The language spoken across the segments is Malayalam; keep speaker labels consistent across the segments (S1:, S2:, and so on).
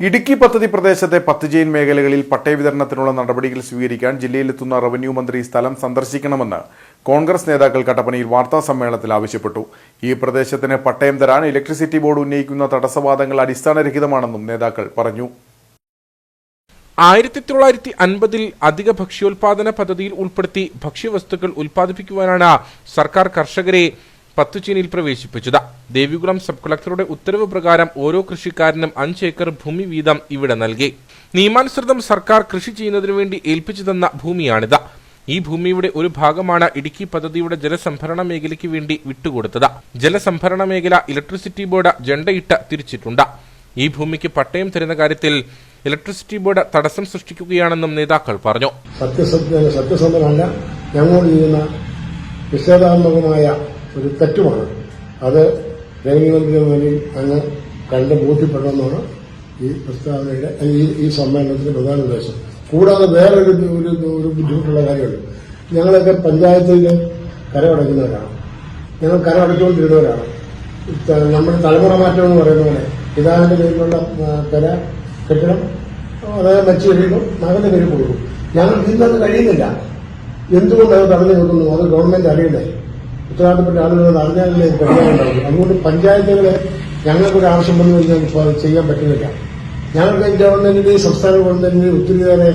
S1: ഇടുക്കി പദ്ധതി പ്രദേശത്തെ പത്ത് ജെയിൻ മേഖലകളിൽ പട്ടയ വിതരണത്തിനുള്ള നടപടികൾ സ്വീകരിക്കാൻ ജില്ലയിലെത്തുന്ന റവന്യൂ മന്ത്രി സ്ഥലം സന്ദർശിക്കണമെന്ന് കോൺഗ്രസ് നേതാക്കൾ കട്ടപ്പനയിൽ വാർത്താ സമ്മേളനത്തിൽ ആവശ്യപ്പെട്ടു. ഈ പ്രദേശത്തിന് പട്ടയം തരാൻ ഇലക്ട്രിസിറ്റി ബോർഡ് ഉന്നയിക്കുന്ന തടസ്സവാദങ്ങൾ അടിസ്ഥാനരഹിതമാണെന്നും നേതാക്കൾ പറഞ്ഞു.
S2: ആയിരത്തി തൊള്ളായിരത്തി അൻപതിൽ അധിക ഭക്ഷ്യോൽപാദന പദ്ധതിയിൽ ഉൾപ്പെടുത്തി ഭക്ഷ്യവസ്തുക്കൾ ഉൽപ്പാദിപ്പിക്കുവാനാണ് സർക്കാർ കർഷകരെ പത്തുചീനിൽ പ്രവേശിപ്പിച്ചത് ദേവികുളം സബ് കളക്ടറുടെ ഉത്തരവ് പ്രകാരം ഓരോ കൃഷിക്കാരനും അഞ്ച് ഏക്കർ ഭൂമി വീതം ഇവിടെ നൽകി. നിയമാനുസൃതം സർക്കാർ കൃഷി ചെയ്യുന്നതിനു വേണ്ടി ഏൽപ്പിച്ചു തന്ന ഭൂമിയാണിത് ഈ ഭൂമിയുടെ ഒരു ഭാഗമാണ് ഇടുക്കി പദ്ധതിയുടെ ജലസംഭരണ മേഖലയ്ക്ക് വേണ്ടി വിട്ടുകൊടുത്തത്. ജലസംഭരണ മേഖല ഇലക്ട്രിസിറ്റി ബോർഡ് ജണ്ടയിട്ട് തിരിച്ചിട്ടുണ്ട്. ഈ ഭൂമിക്ക് പട്ടയം തരുന്ന കാര്യത്തിൽ ഇലക്ട്രിസിറ്റി ബോർഡ് തടസ്സം സൃഷ്ടിക്കുകയാണെന്നും നേതാക്കൾ പറഞ്ഞു.
S3: സത്യസന്ധമല്ല ഞങ്ങൾ ചെയ്യുന്ന നിഷേധാത്മകമായ ഒരു തെറ്റുമാണ്. അത് മന്ത്രിയുടെ മുന്നിൽ അങ്ങ് കണ്ട് ബോധ്യപ്പെടണമെന്നാണ് ഈ പ്രസ്താവനയുടെ ഈ സമ്മേളനത്തിന്റെ പ്രധാന ഉദ്ദേശം. കൂടാതെ വേറൊരു ഒരു ബുദ്ധിമുട്ടുള്ള കാര്യമുണ്ട്. ഞങ്ങളൊക്കെ പഞ്ചായത്തിൽ കരമടയ്ക്കുന്നവരാണ് ഞങ്ങൾ കരമടച്ചുകൊണ്ടിരുന്നവരാണ്. നമ്മുടെ തലമുറ മാറ്റം എന്ന് പറയുന്ന പോലെ പിതാവിന്റെ പേരിലുള്ള കര കെട്ടിടം അതായത് വെച്ച് കഴിയുമ്പോൾ മകന്റെ പേര് കൊടുക്കും. ഞങ്ങൾക്ക് ഇന്നത് കഴിയുന്നില്ല. എന്തുകൊണ്ട് അത് തടഞ്ഞു നിൽക്കുന്നു? അത് ഗവൺമെന്റ് അറിയണ്ടേ ഉത്തരവാദിത്തപ്പെട്ട ആളുകൾ അറിഞ്ഞാലല്ലേ ഇത് പരിഹാരമുണ്ടാവും അതുകൊണ്ട് പഞ്ചായത്തുകളെ ഞങ്ങൾക്കൊരു ആവശ്യം വന്നു കഴിഞ്ഞാൽ ചെയ്യാൻ പറ്റുന്നില്ല. ഞങ്ങൾക്ക് ഗവൺമെന്റിന്റെയും സംസ്ഥാന ഗവൺമെന്റിന്റെയും ഒത്തിരിയേറെ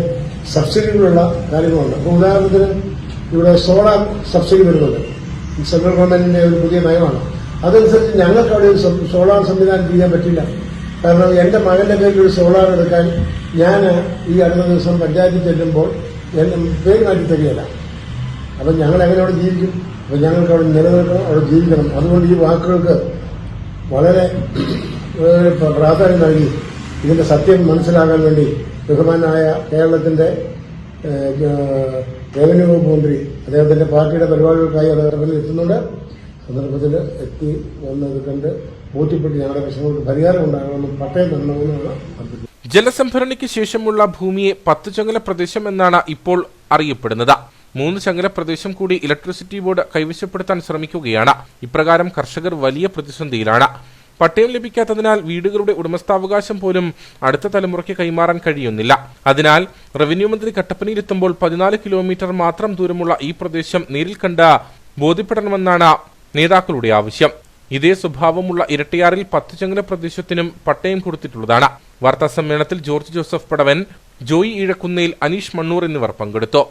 S3: സബ്സിഡികളുള്ള കാര്യങ്ങളുണ്ട്. അപ്പോൾ ഉദാഹരണത്തിന് ഇവിടെ സോളാർ സബ്സിഡി വരുന്നുണ്ട്. സെൻട്രൽ ഗവൺമെന്റിന്റെ ഒരു പുതിയ നയമാണ്. അതനുസരിച്ച് ഞങ്ങൾക്ക് അവിടെ സോളാർ സംവിധാനം ചെയ്യാൻ പറ്റില്ല. കാരണം എന്റെ മകന്റെ പേരിൽ ഒരു സോളാർ എടുക്കാൻ ഞാൻ ഈ അടുത്ത ദിവസം പഞ്ചായത്തിൽ ചെല്ലുമ്പോൾ എന്റെ പേര് മാറ്റി തരികയില്ല. അപ്പൊ ഞങ്ങൾ എങ്ങനെ അവിടെ ജീവിക്കും? അപ്പൊ ഞങ്ങൾക്ക് അവിടെ നിലനിൽക്കണം അവിടെ ജീവിക്കണം. അതുകൊണ്ട് ഈ വാക്കുകൾക്ക് വളരെ പ്രാധാന്യം നൽകി. ഇതിന്റെ സത്യം മനസ്സിലാക്കാൻ വേണ്ടി ബഹുമാനായ കേരളത്തിന്റെ റവന്യൂ വകുപ്പ് മന്ത്രി അദ്ദേഹത്തിന്റെ പാർട്ടിയുടെ പരിപാടികൾക്കായി അദ്ദേഹത്തിൽ എത്തുന്നുണ്ട്. സന്ദർഭത്തിൽ എത്തി വന്നത് കണ്ട് ബോധ്യപ്പെട്ട് ഞങ്ങളുടെ പ്രശ്നങ്ങൾക്ക് പരിഹാരം ഉണ്ടാകണമെന്നും പട്ടയം തരണമെന്നാണ്
S2: ജലസംഭരണിക്ക് ശേഷമുള്ള ഭൂമിയെ പത്ത് ചങ്ങല പ്രദേശം എന്നാണ് ഇപ്പോൾ അറിയപ്പെടുന്നത്. മൂന്ന് ചങ്ങല പ്രദേശം കൂടി ഇലക്ട്രിസിറ്റി ബോർഡ് കൈവശപ്പെടുത്താൻ ശ്രമിക്കുകയാണ്. ഇപ്രകാരം കർഷകർ വലിയ പ്രതിസന്ധിയിലാണ്. പട്ടയം ലഭിക്കാത്തതിനാൽ വീടുകളുടെ ഉടമസ്ഥാവകാശം പോലും അടുത്ത തലമുറയ്ക്ക് കൈമാറാൻ കഴിയുന്നില്ല. അതിനാൽ റവന്യൂ മന്ത്രി കട്ടപ്പനയിലെത്തുമ്പോൾ പതിനാല് കിലോമീറ്റർ മാത്രം ദൂരമുള്ള ഈ പ്രദേശം നേരിൽ കണ്ട് ബോധ്യപ്പെടണമെന്നാണ് നേതാക്കളുടെ ആവശ്യം. ഇതേ സ്വഭാവമുള്ള ഇരട്ടിയാറിൽ പത്ത് ചങ്ങല പ്രദേശത്തിനും പട്ടയം കൊടുത്തിട്ടുള്ളതാണ്. വാർത്താ സമ്മേളനത്തിൽ ജോർജ് ജോസഫ് പടവൻ ജോയി ഈഴക്കുന്നേൽ അനീഷ് മണ്ണൂർ എന്നിവർ പങ്കെടുത്തു.